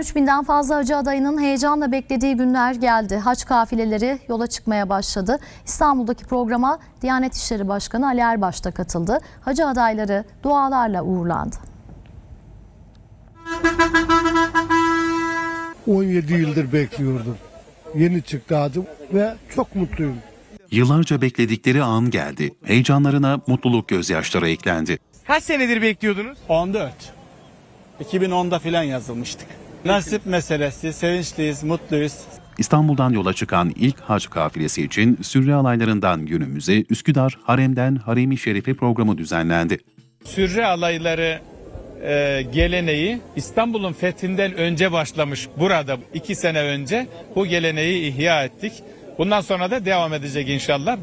3000'den fazla hacı adayının heyecanla beklediği günler geldi. Haç kafileleri yola çıkmaya başladı. İstanbul'daki programa Diyanet İşleri Başkanı Ali Erbaş da katıldı. Hacı adayları dualarla uğurlandı. 17 yıldır bekliyordum. Yeni çıktı adım ve çok mutluyum. Yıllarca bekledikleri an geldi. Heyecanlarına mutluluk gözyaşları eklendi. Kaç senedir bekliyordunuz? 14. 2010'da filan yazılmıştık. Nasip meselesi, sevinçliyiz, mutluyuz. İstanbul'dan yola çıkan ilk hac kafilesi için Sürre alaylarından günümüze Üsküdar Harem'den Harem-i Şerife programı düzenlendi. Sürre alayları e, geleneği İstanbul'un fethinden önce başlamış burada iki sene önce bu geleneği ihya ettik. Bundan sonra da devam edecek inşallah.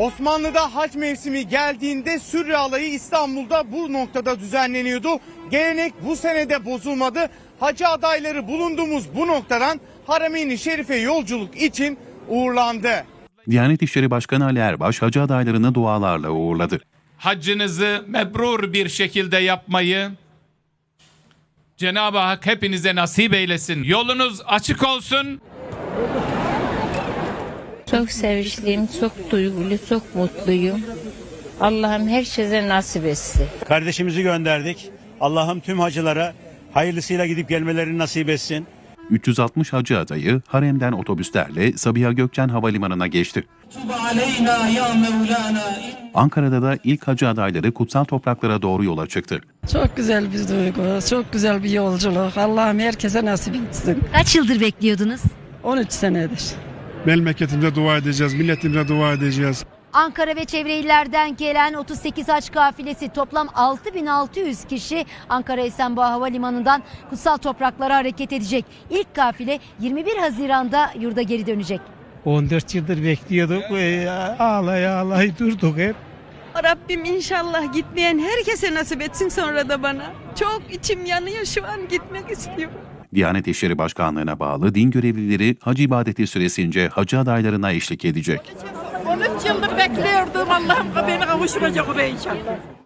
Osmanlı'da hac mevsimi geldiğinde Sürre Alayı İstanbul'da bu noktada düzenleniyordu. Gelenek bu senede bozulmadı. Hacı adayları bulunduğumuz bu noktadan Harem-i Şerife yolculuk için uğurlandı. Diyanet İşleri Başkanı Ali Erbaş hacı adaylarını dualarla uğurladı. haccınızı mebrur bir şekilde yapmayı Cenab-ı Hak hepinize nasip eylesin. Yolunuz açık olsun. Çok sevinçliyim, çok duygulu, çok mutluyum. Allah'ım her şeyden nasip etsin. Kardeşimizi gönderdik. Allah'ım tüm hacılara hayırlısıyla gidip gelmelerini nasip etsin. 360 hacı adayı Harem'den otobüslerle Sabiha Gökçen Havalimanı'na geçti. Ankara'da da ilk hacı adayları kutsal topraklara doğru yola çıktı. Çok güzel bir duygu, çok güzel bir yolculuk. Allah'ım herkese nasip etsin. Kaç yıldır bekliyordunuz? 13 senedir. Memleketimize dua edeceğiz, milletimize dua edeceğiz. Ankara ve çevre illerden gelen 38 haç kafilesi toplam 6600 kişi Ankara Esenboğa Havalimanı'ndan kutsal topraklara hareket edecek. İlk kafile 21 Haziran'da yurda geri dönecek. 14 yıldır bekliyorduk ve ağlaya ağlaya durduk hep. Rabbim inşallah gitmeyen herkese nasip etsin sonra da bana. Çok içim yanıyor şu an gitmek istiyorum. Diyanet İşleri Başkanlığı'na bağlı din görevlileri hac ibadeti süresince hacı adaylarına eşlik edecek. 13 yıldır bekliyordum Allah'ım beni kavuşturacak oraya inşallah.